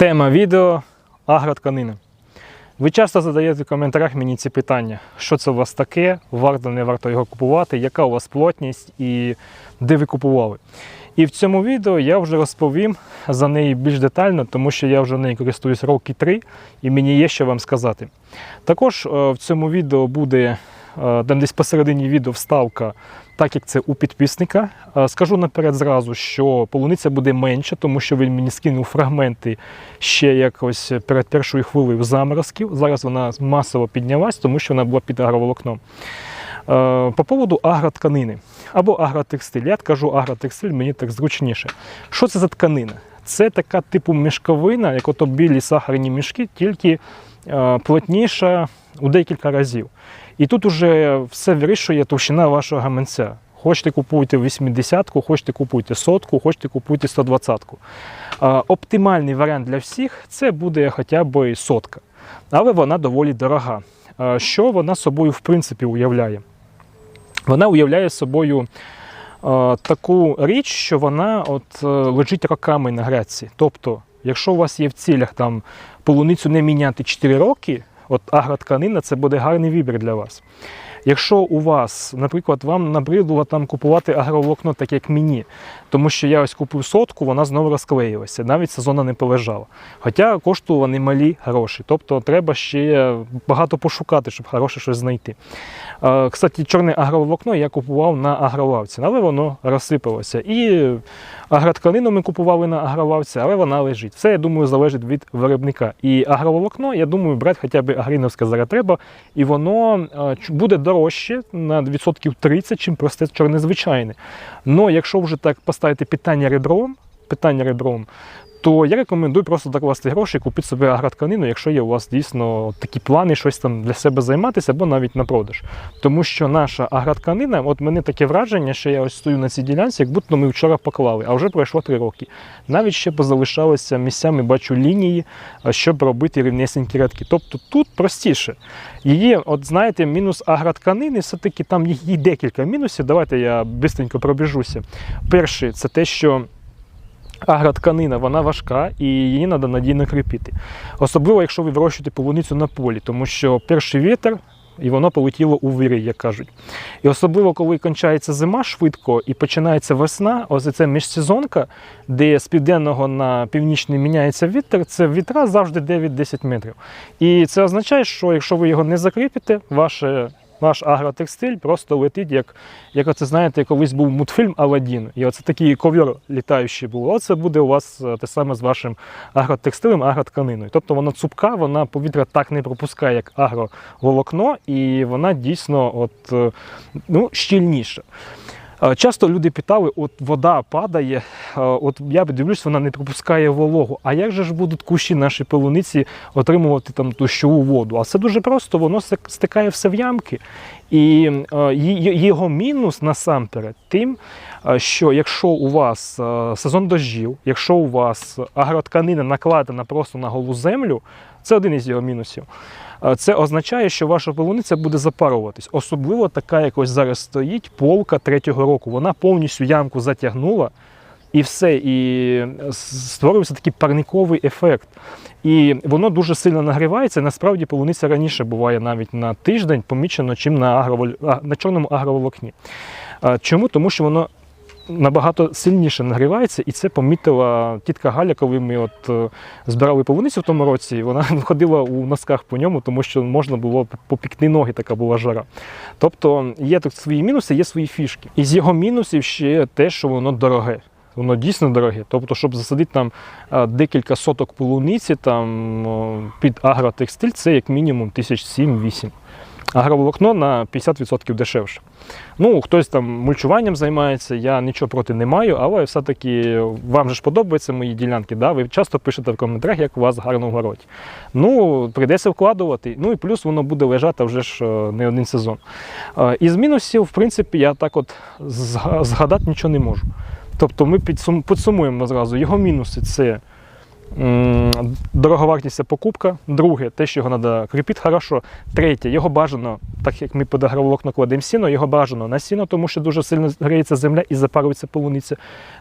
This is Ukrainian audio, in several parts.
Тема відео агротканини. Ви часто задаєте в коментарях мені ці питання, що це у вас таке, варто не варто його купувати, яка у вас плотність і де ви купували. І в цьому відео я вже розповім за неї більш детально, тому що я вже нею користуюсь роки три і мені є що вам сказати. Також е, в цьому відео буде там десь посередині відео вставка, так як це у підписника. Е, Скажу наперед зразу, що полуниця буде менша, тому що він мені скинув фрагменти ще якось перед першою хвилею заморозків. Зараз вона масово піднялась, тому що вона була під агроволокном. Е, По поводу агротканини або агротекстиль. Я кажу агротекстиль, мені так зручніше. Що це за тканина? Це така типу мішковина, як ото білі сахарні мішки, тільки е, плотніша у декілька разів. І тут уже все вирішує товщина вашого гаманця. Хочете купуйте 80-ку, хочете купуйте сотку, хочете купуйте 120-ку. Е, Оптимальний варіант для всіх це буде хоча б сотка, але вона доволі дорога. Що вона собою в принципі уявляє? Вона уявляє собою таку річ, що вона от, е, лежить роками на грядці. Тобто, якщо у вас є в цілях там полуницю не міняти 4 роки, от агротканина це буде гарний вибір для вас. Якщо у вас, наприклад, вам набридло там купувати агроволокно, так як мені, тому що я ось купив сотку, вона знову розклеїлася, навіть сезону не полежала. Хоча коштували малі гроші. Тобто треба ще багато пошукати, щоб хороше щось знайти. Е, Кстати, чорне агроволокно я купував на агровавці, але воно розсипалося. І агротканину ми купували на агровавці, але вона лежить. Все, я думаю, залежить від виробника. І агроволокно, я думаю, брати хоча б агріновське зараз треба, і воно буде дорожче на відсотків 30, чим просте чорне звичайне. Ну, якщо вже так поставити питання ребром, питання ребром, то я рекомендую просто докласти гроші купити собі агротканину, якщо є у вас дійсно такі плани, щось там для себе займатися або навіть на продаж. Тому що наша агротканина, от мене таке враження, що я ось стою на цій ділянці, як будто ми вчора поклали, а вже пройшло три роки. Навіть ще позалишалися місцями, бачу лінії, щоб робити рівнесенькі рядки. Тобто тут простіше. Її, от знаєте, мінус агротканини, все-таки там є декілька мінусів. Давайте я швидко пробіжуся. Перший це те, що. Агротканина вона важка і її треба надійно кріпити. Особливо, якщо ви вирощуєте полуницю на полі, тому що перший вітер і воно полетіло у вирій, як кажуть. І особливо, коли кончається зима швидко і починається весна, ось ця міжсезонка, де з південного на північний міняється вітер, це вітра завжди 9-10 метрів. І це означає, що якщо ви його не закріпите, ваше ваш агротекстиль просто летить, як, як оце знаєте, колись був мультфільм Аладдін. І оце такий ковір літаючий був. Оце буде у вас е, те саме з вашим агротекстилем, агротканиною. Тобто вона цупка, вона повітря так не пропускає, як агроволокно, і вона дійсно от, е, ну, щільніша. Е, Часто люди питали, от вода падає, е, от я дивлюсь, вона не пропускає вологу. А як же ж будуть кущі наші полуниці отримувати там дощову воду? А це дуже просто, воно стикає все в ямки. І е, його мінус насамперед тим, що якщо у вас сезон дощів, якщо у вас агротканина накладена просто на голу землю, це один із його мінусів. Е, Це означає, що ваша полуниця буде запаруватись. Особливо така, як ось зараз стоїть, полка третього року. Вона повністю ямку затягнула і все. І створився такий парниковий ефект. І воно дуже сильно нагрівається. Насправді полуниця раніше буває навіть на тиждень помічено, чим на, агровол... а, на чорному агроволокні. Е, Чому? Тому що воно набагато сильніше нагрівається, і це помітила тітка Галя, коли ми от е, збирали полуницю в тому році. Вона ходила у носках по ньому, тому що можна було попікти ноги, така була жара. Тобто є тут свої мінуси, є свої фішки. І з його мінусів ще те, що воно дороге. Воно дійсно дороге. Тобто, щоб засадити там е, декілька соток полуниці там під агротекстиль, це як мінімум тисяч 7-8. Агроволокно на 50% дешевше. Ну, хтось там мульчуванням займається, я нічого проти не маю, але все-таки вам же ж подобаються мої ділянки. Да? Ви часто пишете в коментарях, як у вас гарно в городі. Ну, прийдеться вкладувати. Ну і плюс воно буде лежати вже ж е, не один сезон. Е, Із мінусів, в принципі, я так от згадати нічого не можу. Тобто ми підсум- підсумуємо зразу. Його мінуси це дороговартісна покупка. Друге, те, що його треба кріпити хорошо. Третє, його бажано, так як ми під агроволокно кладемо сіно, його бажано на сіно, тому що дуже сильно гріється земля і запарується полуниця.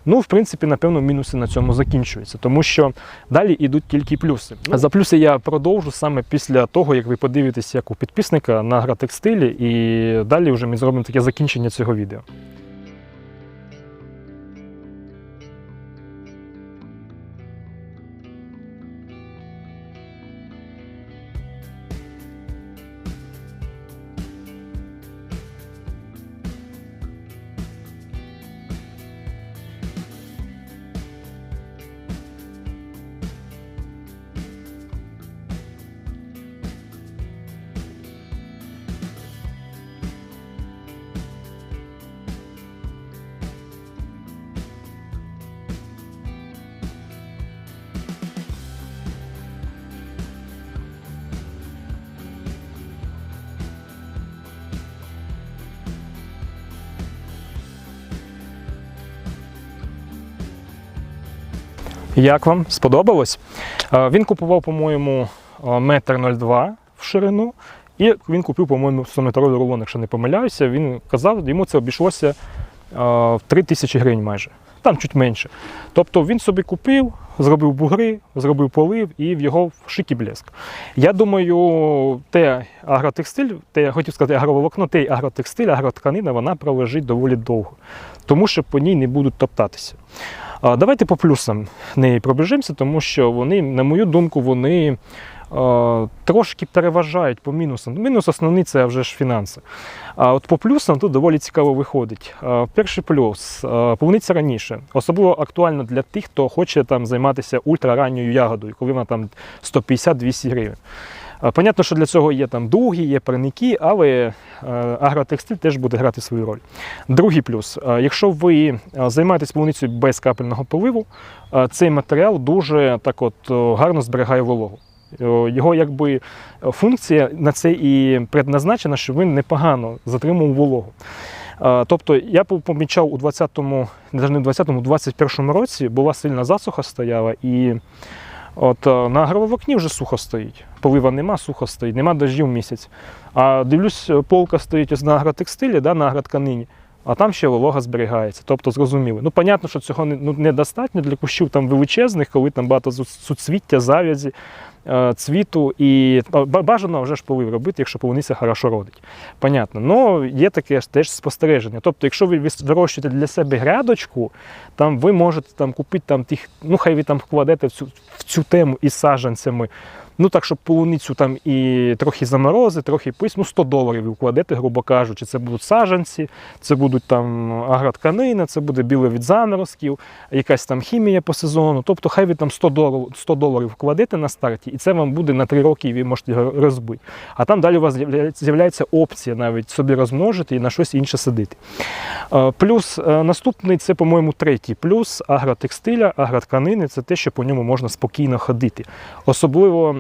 Ну, в принципі, напевно, мінуси на цьому закінчуються, тому що далі йдуть тільки плюси. А за плюси я продовжу саме після того, як ви подивитесь, як у підписника на агротекстилі, і далі вже ми зробимо таке закінчення цього відео. Як вам сподобалось? Е, Він купував, по-моєму, е, метр 02 в ширину, і він купив, по-моєму, 100-метровий рулон, якщо не помиляюся. Він казав, йому це обійшлося е, в 3 тисячі гривень майже, там чуть менше. Тобто він собі купив, зробив бугри, зробив полив і в його шик і блеск. Я думаю, те агротекстиль, те, я хотів сказати агроволокно, те агротекстиль, агротканина, вона пролежить доволі довго, тому що по ній не будуть топтатися. Давайте по плюсам неї пробіжимося, тому що вони, на мою думку, вони трошки переважають по мінусам. Мінус основний це вже ж фінанси. А от по плюсам тут доволі цікаво виходить. Е, Перший плюс е, полуниця раніше, особливо актуально для тих, хто хоче там займатися ультраранньою ягодою, коли вона там 150-200 гривень. Е, Понятно, що для цього є там дуги, є парники, але е, агротекстиль теж буде грати свою роль. Другий плюс: Е, якщо ви е, займаєтесь полуницею без капельного поливу, е, цей матеріал дуже так от е, гарно зберігає вологу. Е, Його якби е, функція на це і предназначена, щоб він непогано затримував вологу. Е, Тобто я помічав у 20-му, навіть не в 20-му, у 21-му році була сильна засуха стояла, і от на агроволокні вже сухо стоїть. Полива нема, сухо стоїть, нема дождів місяць. А дивлюсь, полка стоїть ось на агротекстилі, да, на агротканині, а там ще волога зберігається. Тобто зрозуміло. Ну, понятно, що цього ну, недостатньо для кущів там величезних, коли там багато суцвіття, завязі, е, цвіту. І бажано вже ж полив робити, якщо полуниця хорошо родить. Понятно. Ну, є таке теж спостереження. Тобто, якщо ви вирощуєте для себе грядочку, там ви можете там купити там тих, ну хай ви там вкладете в цю, в цю тему із саджанцями. Ну так, щоб полуницю там і трохи заморози, трохи пись, ну 100 доларів вкладете, грубо кажучи. Це будуть саджанці, це будуть там агротканина, це буде біле від заморозків, якась там хімія по сезону. Тобто, хай ви там 100 доларів, 100 доларів вкладете на старті, і це вам буде на 3 роки, і ви можете його розбити. А там далі у вас з'являється- з'являється опція навіть собі розмножити і на щось інше садити. Е, Плюс е, наступний це, по-моєму, третій плюс агротекстиля, агротканини це те, що по ньому можна спокійно ходити. Особливо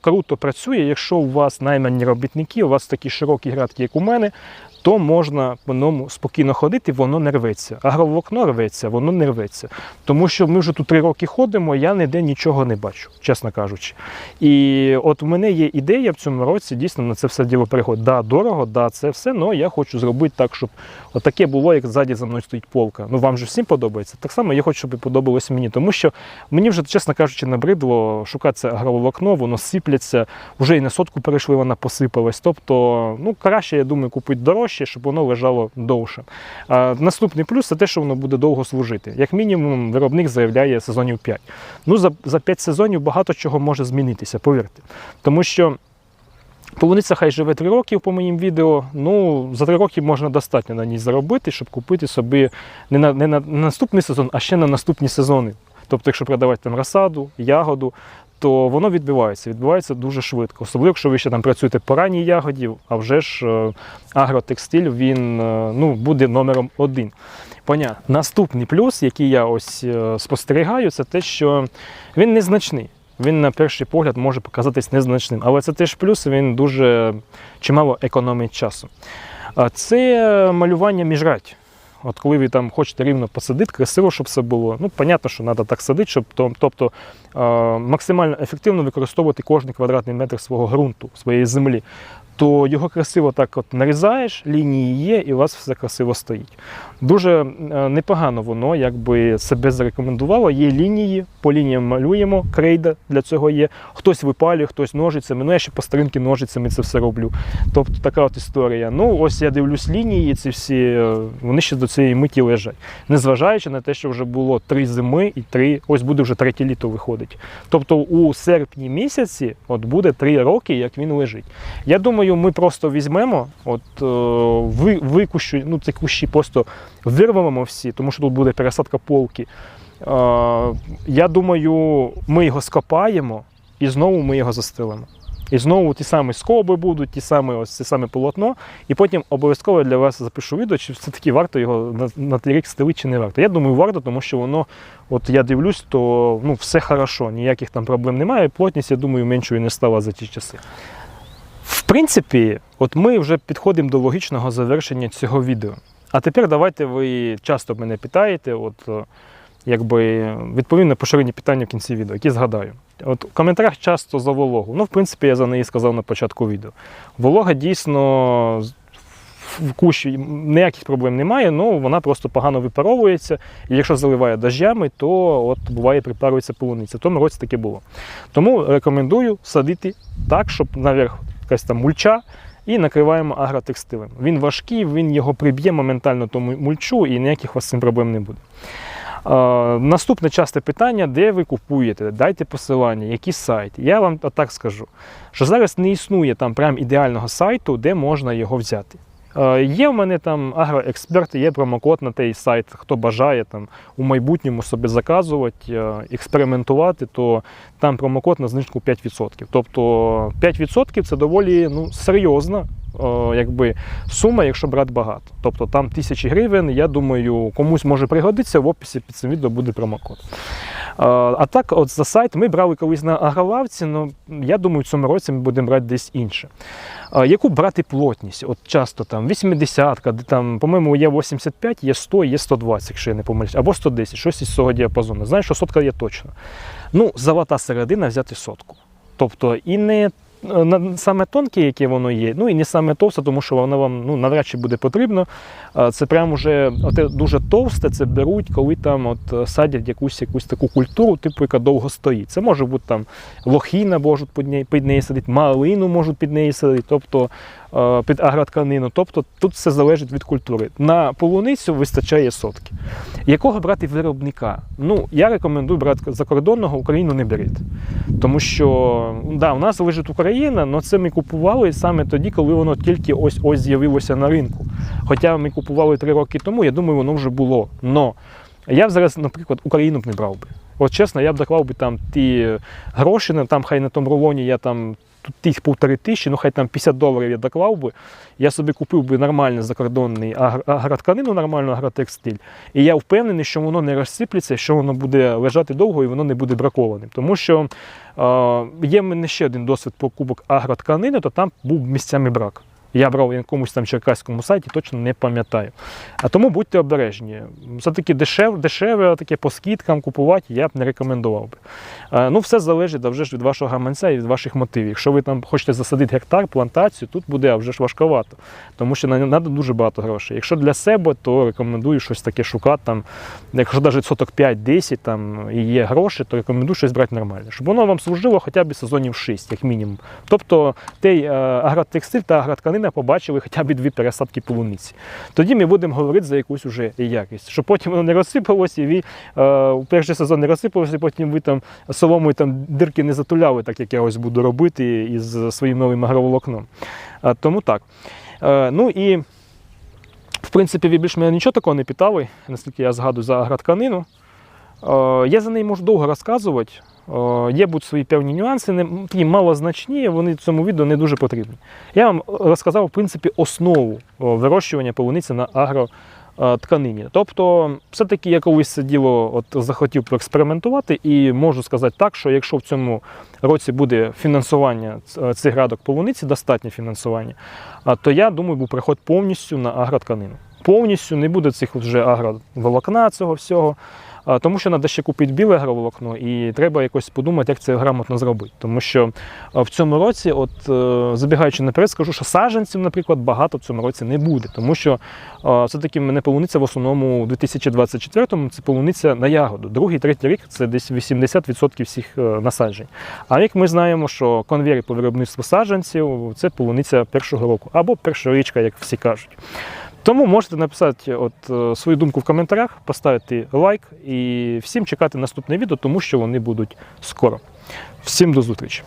круто працює, якщо у вас наймані робітники, у вас такі широкі градки, як у мене, то можна по ньому спокійно ходити, воно не рветься. Агроволокно рветься, воно не рветься. Тому що ми вже тут три роки ходимо, я ніде нічого не бачу, чесно кажучи. І от у мене є ідея в цьому році дійсно на це все діло переходить. Да, дорого, да, це все, але я хочу зробити так, щоб отаке було, як ззаді за мною стоїть полка. Ну вам же всім подобається. Так само я хочу, щоб і подобалось мені, тому що мені вже, чесно кажучи, набридло шукати це агроволокно, воно сипляться, вже і на сотку перейшли, вона посипалась. Тобто, ну краще, я думаю, купити дорожче, щоб воно лежало довше. А, наступний плюс це те, що воно буде довго служити. Як мінімум, виробник заявляє сезонів 5. Ну, за, за 5 сезонів багато чого може змінитися, повірте. Тому що. Полуниця хай живе 3 роки по моїм відео. Ну, за 3 роки можна достатньо на ній заробити, щоб купити собі не на, не на наступний сезон, а ще на наступні сезони. Тобто, якщо продавати там розсаду, ягоду, то воно відбивається. Відбувається дуже швидко. Особливо, якщо ви ще там працюєте по ранній ягоді, а вже ж е, агротекстиль він е, ну, буде номером один. Понятно. Наступний плюс, який я ось е, спостерігаю, це те, що він незначний. Він на перший погляд може показатись незначним, але це теж плюс, він дуже чимало економить часу. Це малювання міжрядь. От коли ви там хочете рівно посадити, красиво, щоб все було. Ну, понятно, що треба так садити, щоб тобто е, максимально ефективно використовувати кожен квадратний метр свого ґрунту, своєї землі. То його красиво так от нарізаєш, лінії є, і у вас все красиво стоїть. Дуже е, непогано воно якби себе зарекомендувало. Є лінії, по лініям малюємо, крейда для цього є. Хтось випалює, хтось ножицями. Ну я ще по старинки ножицями це все роблю. Тобто така от історія. Ну, ось я дивлюсь лінії, ці всі е, вони ще до цієї миті лежать. Незважаючи на те, що вже було три зими і три, ось буде вже третє літо виходить. Тобто у серпні місяці от буде три роки, як він лежить. Я думаю, ми просто візьмемо, от е, ви, викущу, ну ці кущі просто вирвемо всі, тому що тут буде пересадка полки. Е, я думаю, ми його скопаємо і знову ми його застелимо. І знову ті самі скоби будуть, ті самі ось це саме полотно. І потім обов'язково для вас запишу відео, чи все-таки варто його на, на рік стелити чи не варто. Я думаю, варто, тому що воно, от я дивлюсь, то ну, все хорошо, ніяких там проблем немає. Плотність, я думаю, меншою не стала за ті часи. Принципі, от ми вже підходимо до логічного завершення цього відео. А тепер давайте ви часто мене питаєте, от е, якби відповім на поширені питання в кінці відео, які згадаю. От в коментарях часто за вологу. Ну, в принципі, я за неї сказав на початку відео. Волога дійсно в кущі ніяких проблем немає, але вона просто погано випаровується. І якщо заливає дощами, то от буває припарується полуниця. В тому році таке було. Тому рекомендую садити так, щоб наверх якась там мульча. І накриваємо агротекстилем. Він важкий, він його приб'є моментально тому мульчу, і ніяких у вас з цим проблем не буде. Е, наступне часте питання: де ви купуєте? Дайте посилання, які сайти. Я вам так скажу, що зараз не існує там прям ідеального сайту, де можна його взяти. Е, Є в мене там агроексперт, є промокод на той сайт. Хто бажає там у майбутньому собі заказувати, е, експериментувати, то там промокод на знижку 5%. Тобто 5% це доволі ну, серйозна е, якби, сума, якщо брати багато. Тобто там тисячі гривень, я думаю, комусь може пригодитися, в описі під цим відео буде промокод. А так, от за сайт ми брали колись на агролавці, але я думаю, в цьому році ми будемо брати десь інше. Яку брати плотність? От часто там 80, де там, по-моєму, є 85, є 100, є 120, якщо я не помиляюсь, або 110, щось із цього діапазону. Знаєш, що сотка є точно. Ну, золота середина взяти сотку. Тобто і не саме тонке, яке воно є, ну і не саме товсте, тому що воно вам ну, навряд чи буде потрібно. Це прям вже оте дуже товсте, це беруть, коли там от е, садять якусь якусь таку культуру, типу, яка довго стоїть. Це може бути там лохіна можуть під неї, під неї садити, малину можуть під неї садити, тобто е, під агротканину. Тобто тут все залежить від культури. На полуницю вистачає сотки. Якого брати виробника? Ну, я рекомендую брати закордонного, Україну не беріть. Тому що да, у нас лежить Україна, але це ми купували саме тоді, коли воно тільки ось ось з'явилося на ринку. Хоча ми купували три роки тому, я думаю, воно вже було. Но я б зараз, наприклад, Україну б не брав би. От чесно, я б доклав би там ті гроші, там хай на тому рулоні я там тут тих півтори тисячі, ну хай там 50 доларів я доклав би. Я собі купив би нормальний закордонний агротканину, нормальну агротекстиль. І я впевнений, що воно не розсиплеться, що воно буде лежати довго і воно не буде бракованим. Тому що е, є в мене ще один досвід покупок агротканини, то там був місцями брак. Я брав на якомусь там черкаському сайті, точно не пам'ятаю. А тому будьте обережні. Все-таки дешев, дешеве, таке по скидкам купувати я б не рекомендував би. Е, Ну, все залежить вже ж від вашого гаманця і від ваших мотивів. Якщо ви там хочете засадити гектар, плантацію, тут буде вже ж важковато, тому що треба дуже багато грошей. Якщо для себе, то рекомендую щось таке шукати. Там, якщо навіть соток 5-10 там, і є гроші, то рекомендую щось брати нормальне, щоб воно вам служило хоча б сезонів 6, як мінімум. Тобто той е, агротекстиль та агротканина побачили хоча б дві пересадки полуниці. Тоді ми будемо говорити за якусь уже якість, щоб потім воно не розсипалося, і ви е, перший сезон не розсипалося, і потім ви там соломою там дирки не затуляли, так як я ось буду робити із своїм новим агроволокном. Е, тому так. Е, ну і в принципі, ви більш мене нічого такого не питали, наскільки я згадую за агротканину. Е, Я за неї можу довго розказувати. Е, Є будуть свої певні нюанси, не- такі малозначні, вони в цьому відео не дуже потрібні. Я вам розказав, в принципі, основу вирощування полуниці на агротканині. Тобто, все-таки я колись це діло от, захотів поекспериментувати, і можу сказати так, що якщо в цьому році буде фінансування цих градок полуниці, достатнє фінансування, то я думаю, був переход повністю на агротканину. повністю, не буде цих вже агроволокна цього всього. Тому що треба ще купити біле агроволокно, і треба якось подумати, як це грамотно зробити. Тому що в цьому році, от е, забігаючи наперед, скажу, що саджанців, наприклад, багато в цьому році не буде. Тому що все-таки мене полуниця в основному у 2024-му це полуниця на ягоду. Другий, третій рік це десь 80% всіх е, насаджень. А як ми знаємо, що конвейер по виробництву саджанців це полуниця першого року або першорічка, як всі кажуть. Тому можете написати от, е, свою думку в коментарях, поставити лайк і всім чекати наступне відео, тому що вони будуть скоро. Всім до зустрічі!